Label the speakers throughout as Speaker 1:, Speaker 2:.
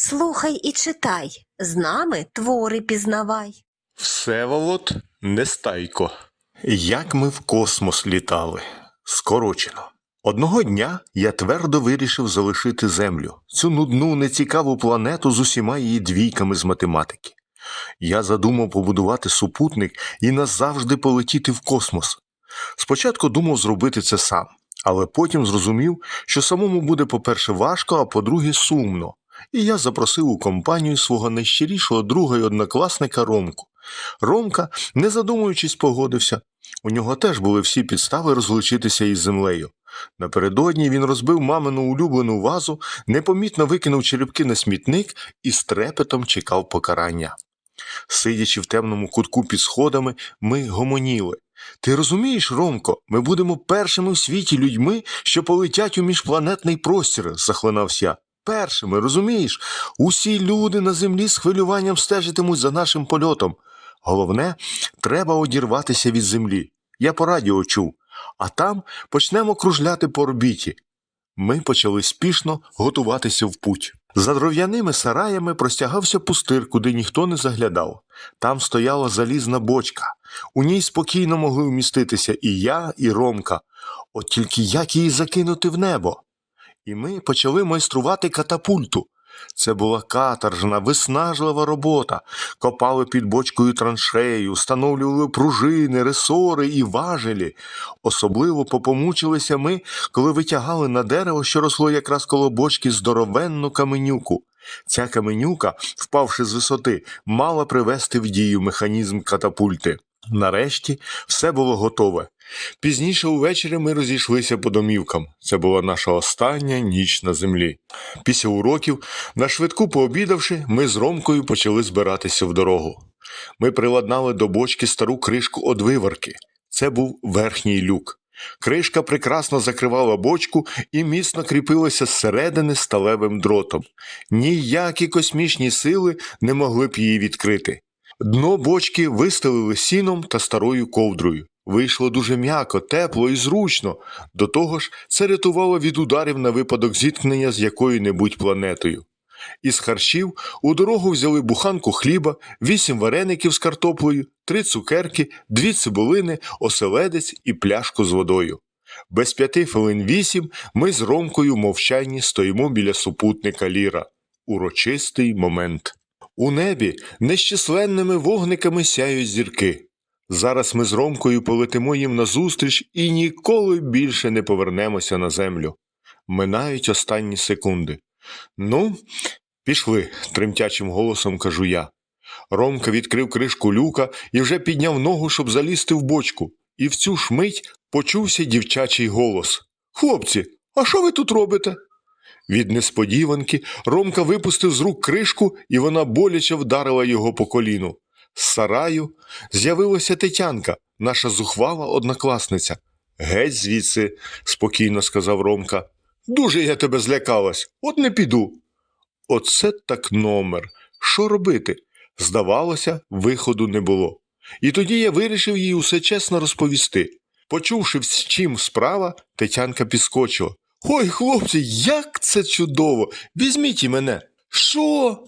Speaker 1: Слухай і читай, з нами твори пізнавай.
Speaker 2: Всеволод Нестайко. Як ми в космос літали. Скорочено. Одного дня я твердо вирішив залишити Землю, цю нудну, нецікаву планету з усіма її двійками з математики. Я задумав побудувати супутник і назавжди полетіти в космос. Спочатку думав зробити це сам, але потім зрозумів, що самому буде, по-перше, важко, а по-друге, сумно. І я запросив у компанію свого найщирішого друга і однокласника Ромку. Ромка, не задумуючись, погодився. У нього теж були всі підстави розлучитися із землею. Напередодні він розбив мамину улюблену вазу, непомітно викинув черепки на смітник і з трепетом чекав покарання. Сидячи в темному кутку під сходами, ми гомоніли. Ти розумієш, Ромко, ми будемо першими в світі людьми, що полетять у міжпланетний простір, захлинався я. Першими, розумієш? Усі люди на землі з хвилюванням стежитимуть за нашим польотом. Головне, треба одірватися від землі. Я по радіо чув, а там почнемо кружляти по орбіті. Ми почали спішно готуватися в путь. За дров'яними сараями простягався пустир, куди ніхто не заглядав. Там стояла залізна бочка. У ній спокійно могли вміститися і я, і Ромка. От тільки як її закинути в небо? І ми почали майструвати катапульту. Це була каторжна, виснажлива робота. Копали під бочкою траншею, встановлювали пружини, ресори і важелі. Особливо попомучилися ми, коли витягали на дерево, що росло якраз коло бочки здоровенну каменюку. Ця каменюка, впавши з висоти, мала привести в дію механізм катапульти. Нарешті все було готове. Пізніше увечері ми розійшлися по домівкам. Це була наша остання ніч на землі. Після уроків, на швидку пообідавши, ми з Ромкою почали збиратися в дорогу. Ми приладнали до бочки стару кришку одвиварки. Це був верхній люк. Кришка прекрасно закривала бочку і міцно кріпилася зсередини сталевим дротом. Ніякі космічні сили не могли б її відкрити. Дно бочки вистелили сіном та старою ковдрою. Вийшло дуже м'яко, тепло і зручно. До того ж, це рятувало від ударів на випадок зіткнення з якою-небудь планетою. Із харчів у дорогу взяли буханку хліба, вісім вареників з картоплею, три цукерки, дві цибулини, оселедець і пляшку з водою. Без п'яти хвилин вісім ми з Ромкою мовчайні стоїмо біля супутника Ліра. Урочистий момент. У небі нещисленними вогниками сяють зірки. Зараз ми з Ромкою полетимо їм назустріч і ніколи більше не повернемося на землю. Минають останні секунди. Ну, пішли, тремтячим голосом кажу я. Ромка відкрив кришку люка і вже підняв ногу, щоб залізти в бочку. І в цю ж мить почувся дівчачий голос. Хлопці, а що ви тут робите? Від несподіванки Ромка випустив з рук кришку, і вона боляче вдарила його по коліну. З сараю з'явилася Тетянка, наша зухвала однокласниця. Геть звідси, спокійно сказав Ромка. Дуже я тебе злякалась, от не піду. Оце так номер. Що робити? Здавалося, виходу не було. І тоді я вирішив їй усе чесно розповісти. Почувши, з чим справа, Тетянка підскочила. Ой, хлопці, як це чудово! Візьміть і мене. Що?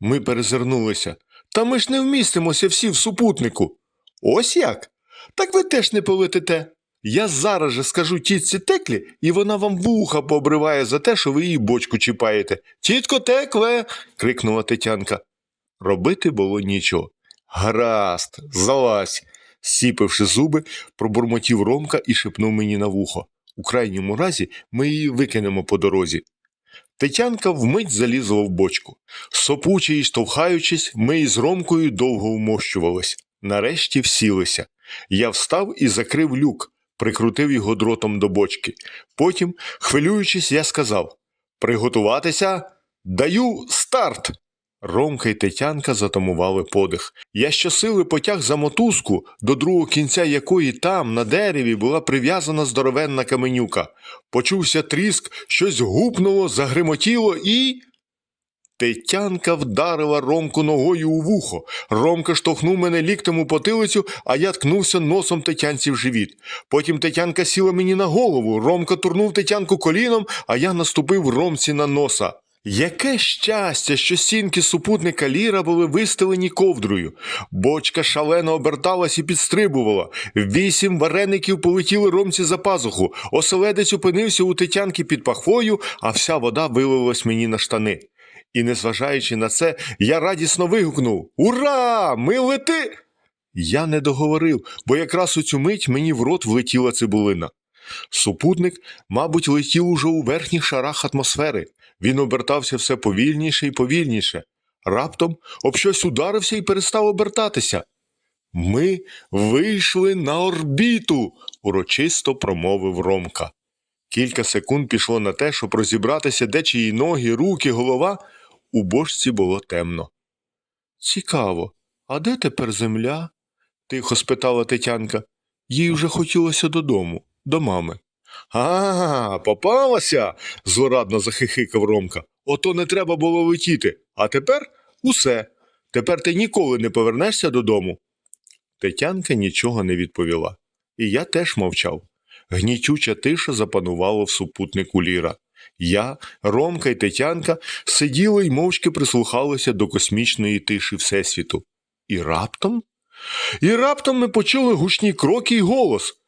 Speaker 2: Ми перезирнулися. Та ми ж не вмістимося всі в супутнику. Ось як? Так ви теж не полетите. Я зараз же скажу тітці теклі, і вона вам вуха пообриває за те, що ви її бочку чіпаєте. Тітко текле. крикнула Тетянка. Робити було нічого. Гаразд, залазь. Сіпивши зуби, пробурмотів Ромка і шепнув мені на вухо. У крайньому разі ми її викинемо по дорозі. Тетянка вмить залізла в бочку. Сопуче і штовхаючись, ми із Ромкою довго вмощувались. Нарешті всілися. Я встав і закрив люк, прикрутив його дротом до бочки. Потім, хвилюючись, я сказав Приготуватися, даю старт. Ромка й Тетянка затамували подих. Я щосили потяг за мотузку, до другого кінця якої там, на дереві, була прив'язана здоровенна каменюка. Почувся тріск, щось гупнуло, загримотіло і. Тетянка вдарила Ромку ногою у вухо. Ромка штовхнув мене ліктем у потилицю, а я ткнувся носом Тетянці в живіт. Потім Тетянка сіла мені на голову. Ромка турнув Тетянку коліном, а я наступив Ромці на носа. Яке щастя, що стінки супутника Ліра були вистелені ковдрою. Бочка шалено оберталась і підстрибувала. Вісім вареників полетіли ромці за пазуху. Оселедець опинився у тетянки під пахвою, а вся вода вилилась мені на штани. І, незважаючи на це, я радісно вигукнув Ура! Ми лети! Я не договорив, бо якраз у цю мить мені в рот влетіла цибулина. Супутник, мабуть, летів уже у верхніх шарах атмосфери. Він обертався все повільніше і повільніше. Раптом об щось ударився і перестав обертатися. Ми вийшли на орбіту, урочисто промовив Ромка. Кілька секунд пішло на те, щоб розібратися, де чиї ноги, руки, голова. У бочці було темно. Цікаво, а де тепер земля? тихо спитала Тетянка. Їй вже хотілося додому, до мами. А, попалася. злорадно захихикав Ромка. Ото не треба було летіти. А тепер усе. Тепер ти ніколи не повернешся додому. Тетянка нічого не відповіла. І я теж мовчав. Гнітюча тиша запанувала в супутнику Ліра. Я, Ромка і Тетянка сиділи й мовчки прислухалися до космічної тиші Всесвіту. І раптом? І раптом ми почули гучні кроки й голос.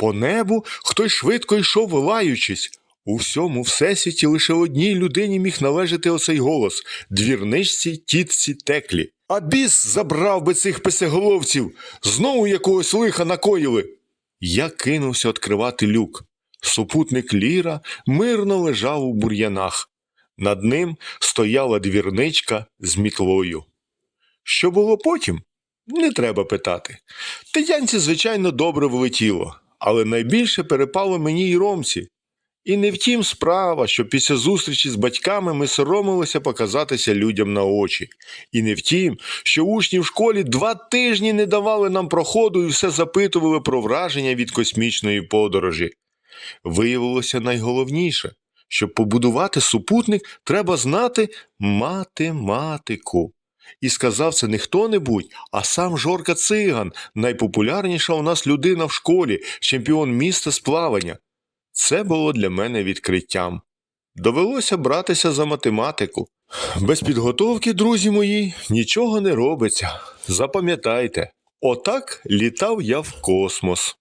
Speaker 2: По небу хтось швидко йшов, лаючись. У всьому всесвіті лише одній людині міг належати оцей голос двірничці тітці теклі. А біс забрав би цих писеголовців, знову якогось лиха накоїли. Я кинувся відкривати люк. Супутник Ліра мирно лежав у бур'янах. Над ним стояла двірничка з мітлою. Що було потім? Не треба питати. Тетянці, звичайно, добре влетіло, але найбільше перепало мені й ромці. І не втім справа, що після зустрічі з батьками ми соромилися показатися людям на очі. І не втім, що учні в школі два тижні не давали нам проходу і все запитували про враження від космічної подорожі. Виявилося найголовніше, щоб побудувати супутник, треба знати математику. І сказав це не хто-небудь, а сам Жорка Циган, найпопулярніша у нас людина в школі, чемпіон міста з плавання. Це було для мене відкриттям. Довелося братися за математику. Без підготовки, друзі мої, нічого не робиться. Запам'ятайте, отак літав я в космос.